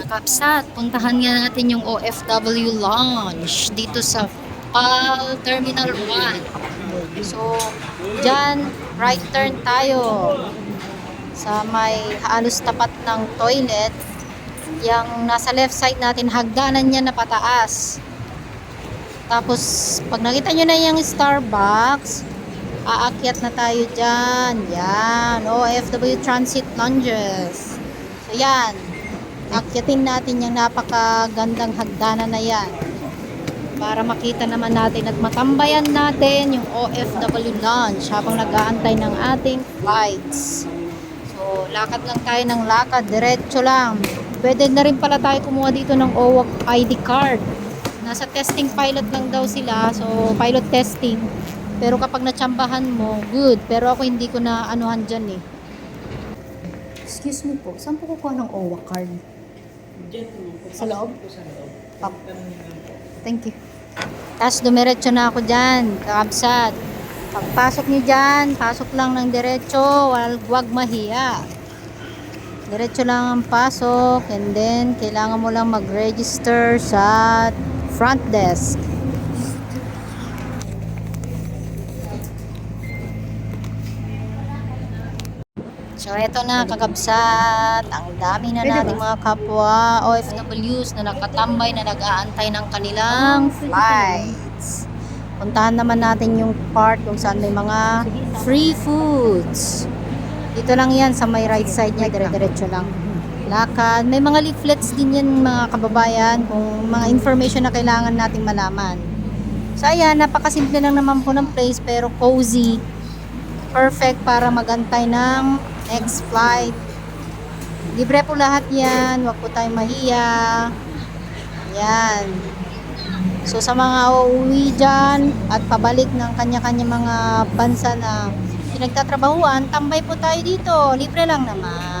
Kakapsat, puntahan nga natin yung OFW Lounge dito sa PAL Terminal 1. So, dyan, right turn tayo sa may halos tapat ng toilet. Yung nasa left side natin, hagdanan niya na pataas. Tapos, pag nakita nyo na yung Starbucks, aakyat na tayo dyan. Yan, OFW Transit Lounges. So, yan. Akyatin natin yung napakagandang hagdanan na yan. Para makita naman natin at matambayan natin yung OFW Lounge habang nag-aantay ng ating flights. So, lakad lang tayo ng lakad. Diretso lang. Pwede na rin pala tayo kumuha dito ng OWAC ID card. Nasa testing pilot lang daw sila. So, pilot testing. Pero kapag natsambahan mo, good. Pero ako hindi ko na anuhan dyan eh. Excuse me po, saan po kukuha ng OWAC card? Diyan po. Sa loob? Po sa loob. Pap. Po. Thank you. Tapos dumiretso na ako dyan, kakabsat. Pagpasok niyo dyan, pasok lang ng diretso, wag mahiya. Diretso lang ang pasok and then kailangan mo lang mag-register sa front desk. So, eto na, kakabsat. Ang dami na nating mga kapwa OFWs na nakatambay na nag-aantay ng kanilang flights. Puntahan naman natin yung part kung saan may mga free foods. Dito lang yan, sa may right side niya, dire-diretso lang. Lakad. May mga leaflets din yan mga kababayan kung mga information na kailangan nating malaman. So ayan, napakasimple lang naman po ng place pero cozy. Perfect para magantay ng next flight. Libre po lahat yan. Huwag po tayong mahiya. Yan. So sa mga uuwi dyan at pabalik ng kanya-kanya mga bansa na pinagtatrabahuan, tambay po tayo dito. Libre lang naman.